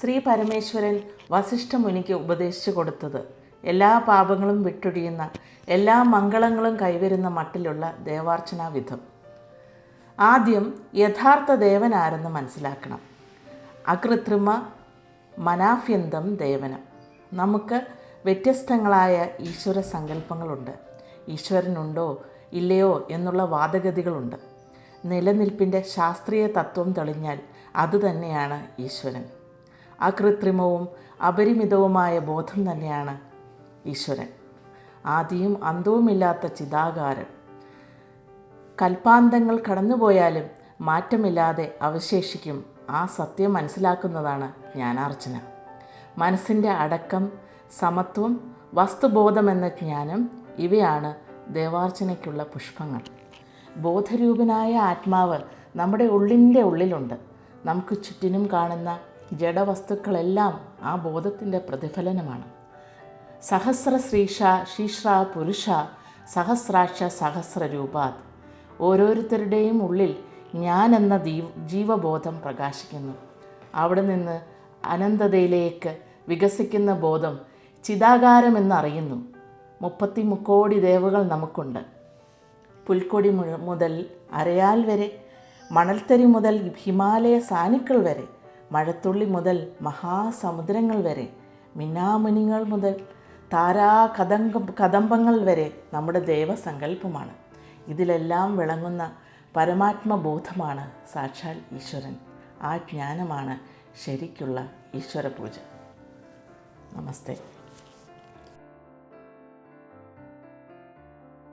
ശ്രീ പരമേശ്വരൻ വസിഷ്ഠമുനിക്ക് ഉപദേശിച്ചു കൊടുത്തത്. എല്ലാ പാപങ്ങളും വിട്ടൊഴിയുന്ന എല്ലാ മംഗളങ്ങളും കൈവരുന്ന മട്ടിലുള്ള ദേവാർച്ചനാ വിധം. ആദ്യം യഥാർത്ഥ ദേവനാരെന്ന് മനസ്സിലാക്കണം. അകൃത്രിമ മനാഫ്യന്തം ദേവനം. നമുക്ക് വ്യത്യസ്തങ്ങളായ ഈശ്വര സങ്കല്പങ്ങളുണ്ട്. ഈശ്വരനുണ്ടോ ഇല്ലയോ എന്നുള്ള വാദഗതികളുണ്ട്. നിലനിൽപ്പിന്റെ ശാസ്ത്രീയ തത്വം തെളിഞ്ഞാൽ അതുതന്നെയാണ് ഈശ്വരൻ. അകൃത്രിമവും അപരിമിതവുമായ ബോധം തന്നെയാണ് ഈശ്വരൻ. ആദിയും അന്തവുമില്ലാത്ത ചിതാകാരം കൽപ്പാന്തങ്ങൾ കടന്നുപോയാലും മാറ്റമില്ലാതെ അവശേഷിക്കും ആ സത്യം മനസ്സിലാക്കുന്നതാണ് ജ്ഞാനാർച്ചന മനസ്സിന്റെ അടക്കം സമത്വം വസ്തുബോധമെന്ന ജ്ഞാനം ഇവയാണ് ദേവാർച്ചനയ്ക്കുള്ള പുഷ്പങ്ങൾ. ബോധരൂപനായ ആത്മാവ് നമ്മുടെ ഉള്ളിന്റെ ഉള്ളിലുണ്ട്. നമുക്ക് ചുറ്റിനും കാണുന്ന ജഡവസ്തുക്കളെല്ലാം ആ ബോധത്തിന്റെ പ്രതിഫലനമാണ്. സഹസ്ര ശ്രീഷ പുരുഷ സഹസ്രാക്ഷ സഹസ്രരൂപാത് ഓരോരുത്തരുടെയും ഉള്ളിൽ ഞാൻ എന്ന ജീവബോധം പ്രകാശിക്കുന്നു. അവിടെ നിന്ന് അനന്തതയിലേക്ക് വികസിക്കുന്ന ബോധം ചിതാകാരമെന്നറിയുന്നു മുപ്പത്തി മുക്കോടി ദേവകൾ നമുക്കുണ്ട്. പുൽക്കൊടി മുതൽ അരയാൽ വരെ മണൽത്തരി മുതൽ ഹിമാലയ സാനുക്കൾ വരെ മഴത്തുള്ളി മുതൽ മഹാസമുദ്രങ്ങൾ വരെ മിന്നാമുനിങ്ങൾ മുതൽ താരാ കദംബ കദംബങ്ങൾ വരെ നമ്മുടെ ദൈവസങ്കല്പമാണ്. ഇതിലെല്ലാം വിളങ്ങുന്ന പരമാത്മബോധമാണ് സാക്ഷാൽ ഈശ്വരൻ. ആ ജ്ഞാനമാണ് ശരിക്കുള്ള ഈശ്വര പൂജ നമസ്തേ.